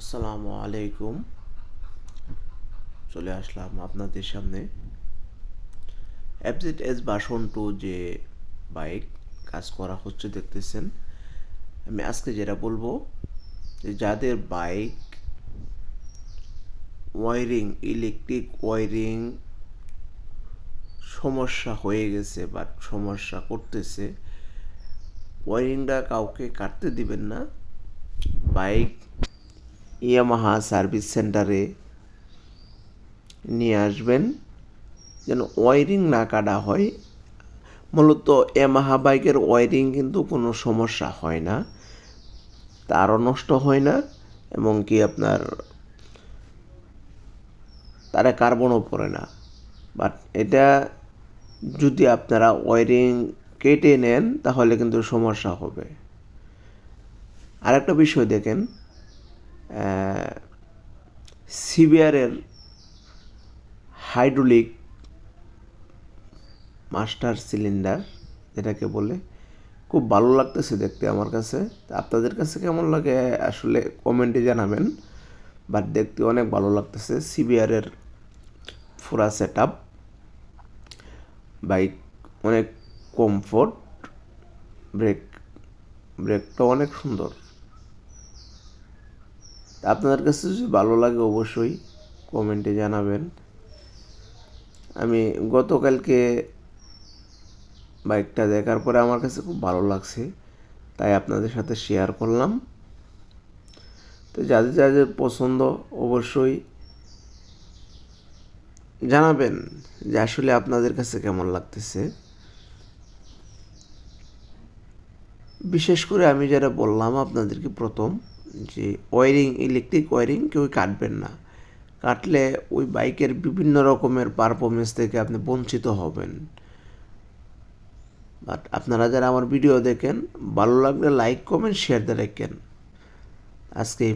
আসসালামু আলাইকুম। চলে আসলাম আপনাদের সামনে। F Z S version two যে বাইক কাজ করা হচ্ছে দেখতেছেন। আমি আজকে যেটা বলব, যে যাদের বাইক ওয়ারিং ইলেকট্রিক ওয়ারিং সমস্যা হয়ে গেছে বা সমস্যা করতেছে ওয়ারিংটা কাউকে কাটতে দিবেন না। বাইক ইয়ামাহা সার্ভিস সেন্টারে নিয়ে আসবেন। যেন ওয়ারিং না কাটা হয়। মূলত ইয়ামাহা বাইকের ওয়ারিং কিন্তু কোনো সমস্যা হয় না। তারও নষ্ট হয় না, এবং কি আপনার তারা কার্বনও পড়ে না। বাট এটা যদি আপনারা ওয়ারিং কেটে নেন, তাহলে কিন্তু সমস্যা হবে। আরেকটা বিষয় দেখেন সিবিআরের হাইড্রোলিক মাস্টার সিলিন্ডার, যেটাকে বলে, খুব ভালো লাগতেছে দেখতে আমার কাছে। আপনাদের কাছে কেমন লাগে আসলে কমেন্টে জানাবেন বাট দেখতে অনেক ভালো লাগতেছে সিবিআরের ফুরা সেট আপ বাইক অনেক কমফোর্ট ব্রেক ব্রেকটা অনেক সুন্দর। আপনাদের কাছে যদি ভালো লাগে অবশ্যই কমেন্টে জানাবেন। আমি গতকালকে বাইকটা দেখার পরে আমার কাছে খুব ভালো লাগছে, তাই আপনাদের সাথে শেয়ার করলাম। তো যাদের যাদের পছন্দ অবশ্যই জানাবেন যে আসলে আপনাদের কাছে কেমন লাগতেছে। বিশেষ করে আমি যেটা বললাম আপনাদেরকে প্রথম যে ওয়ারিং ইলেকট্রিক ওয়ারিং কেউ কাটবেন না। কাটলে ওই বাইকের বিভিন্ন রকমের পারফরমেন্স থেকে আপনি বঞ্চিত হবেন। বাট আপনারা যারা আমার ভিডিও দেখেন, ভালো লাগলে লাইক কমেন্ট শেয়ার দিয়ে রাখেন। আজকে এই